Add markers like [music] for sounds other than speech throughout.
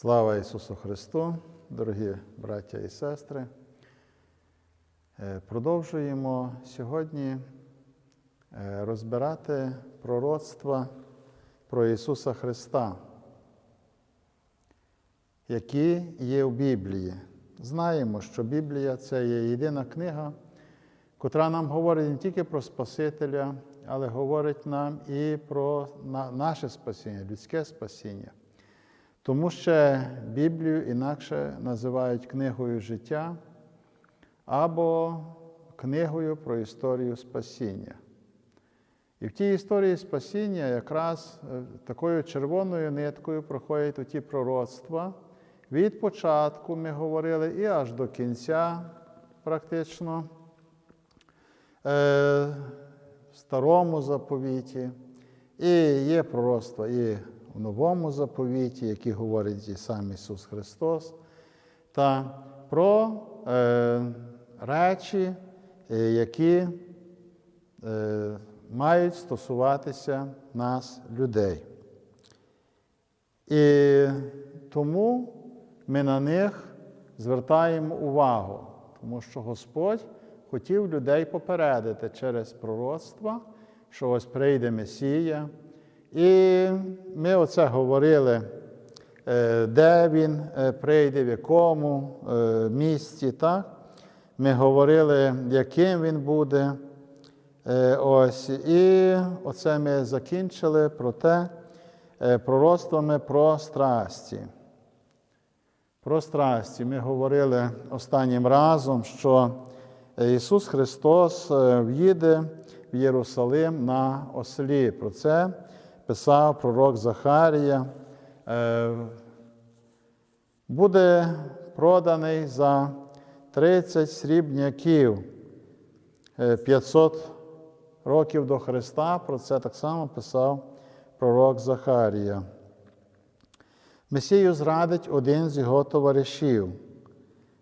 Слава Ісусу Христу, дорогі браття і сестри. Е, Продовжуємо сьогодні е, розбирати пророцтва про Ісуса Христа, які є в Біблії. Знаємо, що Біблія це є єдина книга, котра нам говорить не тільки про Спасителя, але говорить нам і про наше спасіння, людське спасіння. Тому що Біблію інакше називають книгою життя або книгою про історію спасіння. І в тій історії спасіння якраз е, такою червоною ниткою проходять ті пророцтва. Від початку ми говорили і аж до кінця, практично, е, в старому заповіті. І є пророцтва і в новому заповіті, які говорить і сам Ісус Христос, та про е, речі, е, які е, мають стосуватися нас, людей. І тому ми на них звертаємо увагу, тому що Господь хотів людей попередити через пророцтва, що ось прийде Месія. І ми оце говорили, е, де він е, прийде, в якому е, місці. так? Ми говорили, яким він буде. Ось, і оце ми закінчили про те, пророцтвами про страсті. Про страсті ми говорили останнім разом, що Ісус Христос в'їде в Єрусалим на ослі. Про це писав пророк Захарія. Е, Буде проданий за 30 срібняків. Е, 500 років до Христа, про це так само писав пророк Захарія. Месію зрадить один з його товаришів.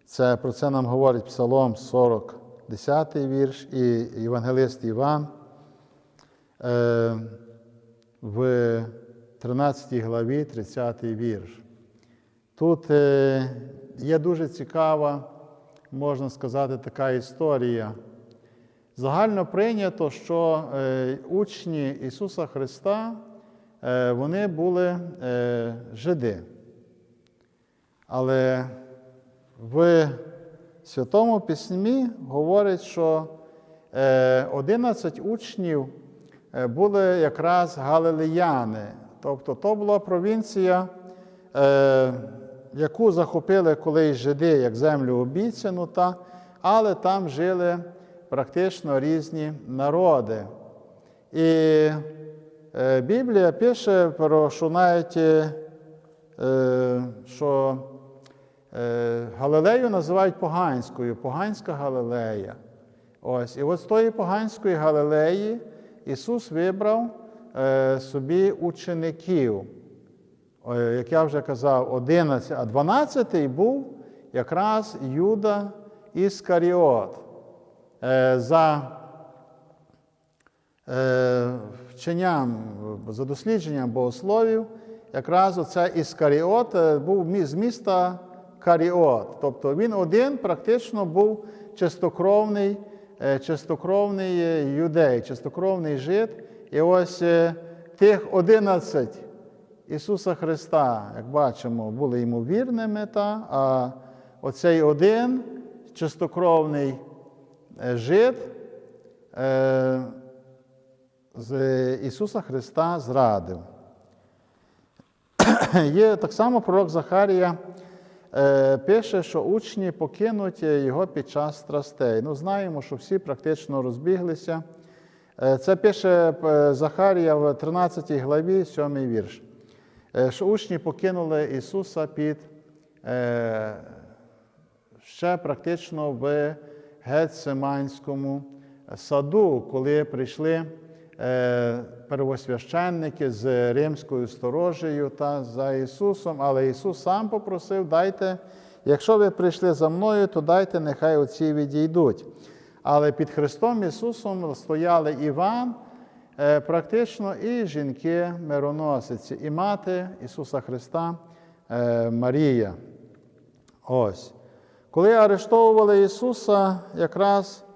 Це, Про це нам говорить Псалом 40, 10 вірш і Євангелист Іван е, в 13 главі, 30 вірш. Тут е, є дуже цікава, можна сказати, така історія. Загально прийнято, що е, учні Ісуса Христа е, вони були жиди. Але в Святому Письмі говорить, що е, 11 учнів були якраз галилеяни. Тобто то була провінція, е, яку захопили колись жиди як землю обіцяну, та, але там жили практично різні народи. І е, Біблія пише про що навіть, е, що е, Галилею називають поганською, поганська Галилея. Ось. І от з тої поганської Галилеї Ісус вибрав е, собі учеників. Е, Як я вже казав, 11, а 12 був якраз Юда Іскаріот. Е, За вченням, за дослідженням богословів, якраз оце Іскаріот був з міста Каріот. Тобто він один практично був чистокровний, чистокровний е, юдей, чистокровний жид. І ось е, тих 11 Ісуса Христа, як бачимо, були йому вірними, та, а оцей один чистокровний е, жид з Ісуса Христа зрадив. Є так само пророк Захарія пише, що учні покинуть його під час страстей. Ну, знаємо, що всі практично розбіглися. Е, Це пише е, Захарія в 13 главі, 7 вірш. Е, Що учні покинули Ісуса під е, ще практично в Гетсиманському саду, коли прийшли е, первосвященники з римською сторожею та за Ісусом, але Ісус сам попросив, дайте, якщо ви прийшли за мною, то дайте, нехай оці відійдуть. Але під Христом Ісусом стояли Іван, е, практично і жінки-мироносиці, і мати Ісуса Христа е, Марія. Ось. Коли арештовували Ісуса, якраз е,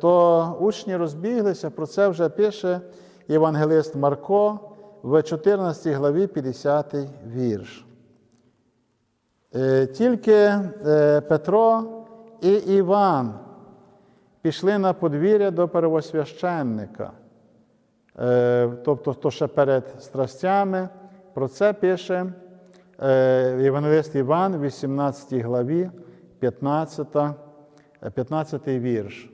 то учні розбіглися, про це вже пише євангелист Марко в 14 главі 50 вірш. Е, Тільки е, Петро і Іван пішли на подвір'я до первосвященника. Е, Тобто, то ще перед страстями, про це пише е, Євангелист Іван в 18 главі, 15, е, 15 вірш.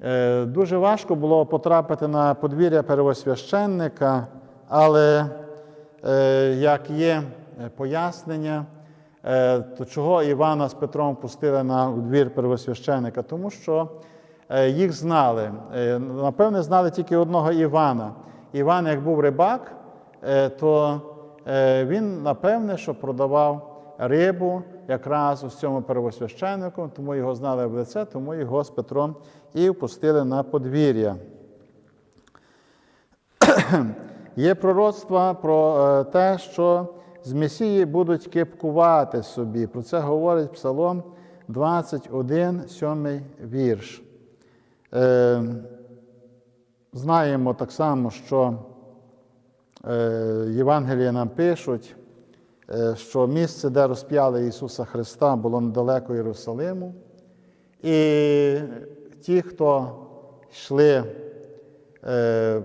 Е, Дуже важко було потрапити на подвір'я первосвященника, але е, як є е, пояснення, то чого Івана з Петром пустили на двір первосвященника? Тому що їх знали. Напевне, знали тільки одного Івана. Іван, як був рибак, то він, напевне, що продавав рибу якраз у цьому первосвященнику, тому його знали в лице, тому його з Петром і впустили на подвір'я. [clears throat] Є пророцтва про е, те, що з Месії будуть кепкувати собі. Про це говорить Псалом 21, 7 вірш. Е, Знаємо так само, що е, Євангелія нам пишуть, що місце, де розп'яли Ісуса Христа, було недалеко Єрусалиму. І ті, хто йшли, е,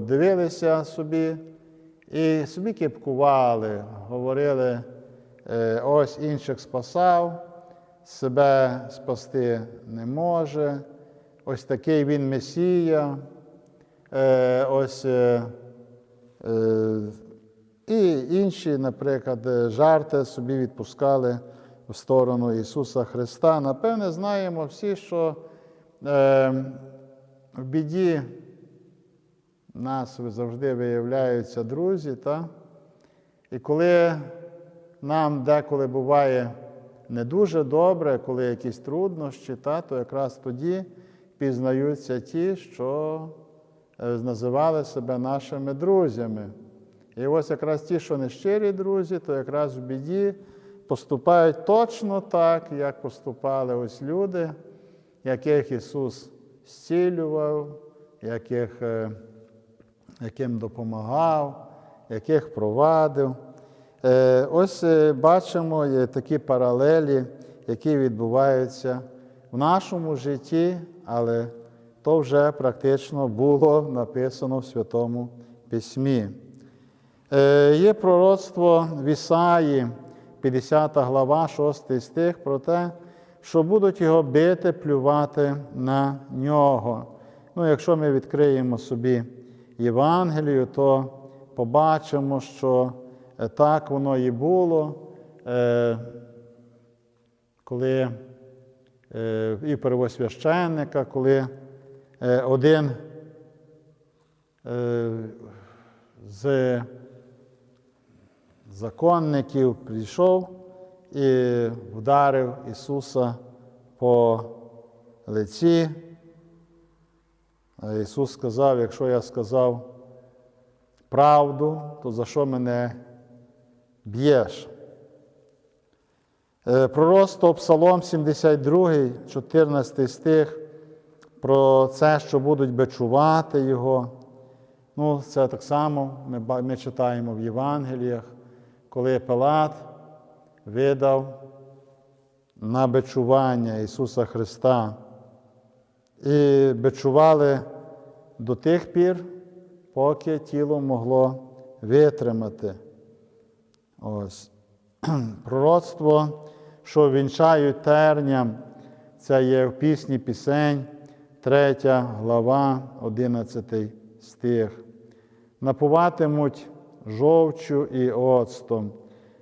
дивилися собі і собі кипкували, говорили, е, ось інших спасав, себе спасти не може, ось такий він Месія, е, ось е, е, і інші, наприклад, е, жарти собі відпускали в сторону Ісуса Христа. Напевне, знаємо всі, що е, в біді нас завжди виявляються друзі. Та? І коли нам деколи буває не дуже добре, коли якісь труднощі, та, то якраз тоді пізнаються ті, що е, називали себе нашими друзями. І ось якраз ті, що не щирі друзі, то якраз в біді поступають точно так, як поступали ось люди, яких Ісус зцілював, яких, е, яким допомагав, яких провадив. Е, Ось е, бачимо такі паралелі, які відбуваються в нашому житті, але то вже практично було написано в Святому Письмі. Е, Є пророцтво в Ісаї, 50 глава, 6 стих, про те, що будуть його бити, плювати на нього. Ну, якщо ми відкриємо собі Євангелію, то побачимо, що е, так воно і було, Е, коли і первосвященника, коли один з законників прийшов і вдарив Ісуса по лиці. Ісус сказав, якщо я сказав правду, то за що мене б'єш? Е, Пророцтво Псалом 72, 14 стих, про це, що будуть бичувати його. Ну, це так само ми, ми читаємо в Євангеліях, коли Пилат видав на бичування Ісуса Христа. І бичували до тих пір, поки тіло могло витримати. Ось. [clears throat] Пророцтво, що вінчають терням, це є в пісні пісень, 3 глава, 11 стих. Напуватимуть жовчу і оцтом.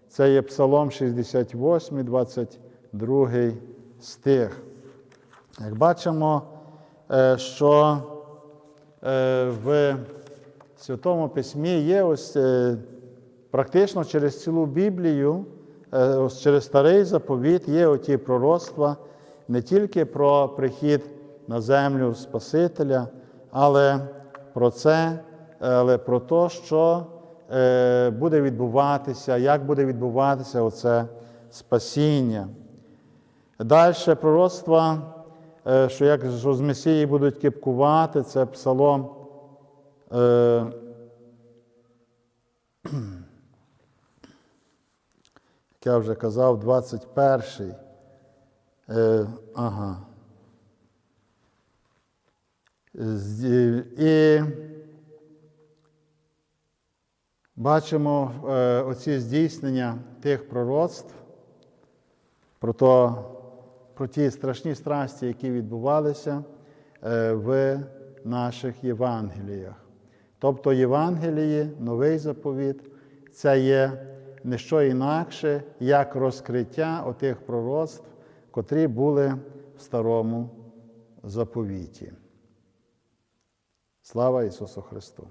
Це є Псалом 68, 22 стих. Як бачимо, е, що е, в Святому Письмі є ось е, практично через цілу Біблію, ось через старий заповіт є оті пророцтва не тільки про прихід на землю Спасителя, але про це, але про те, що буде відбуватися, як буде відбуватися оце спасіння. Далі пророцтва, е, що як що з Месії будуть кипкувати, це псалом. е, [clears throat] Як я вже казав, 21. Е, ага. І бачимо е, оці здійснення тих пророцтв про, то, про ті страшні страсті, які відбувалися е, в наших Євангеліях. Тобто Євангелії, новий заповіт, це є не що інакше, як розкриття отих пророцтв, котрі були в старому заповіті. Слава Ісусу Христу!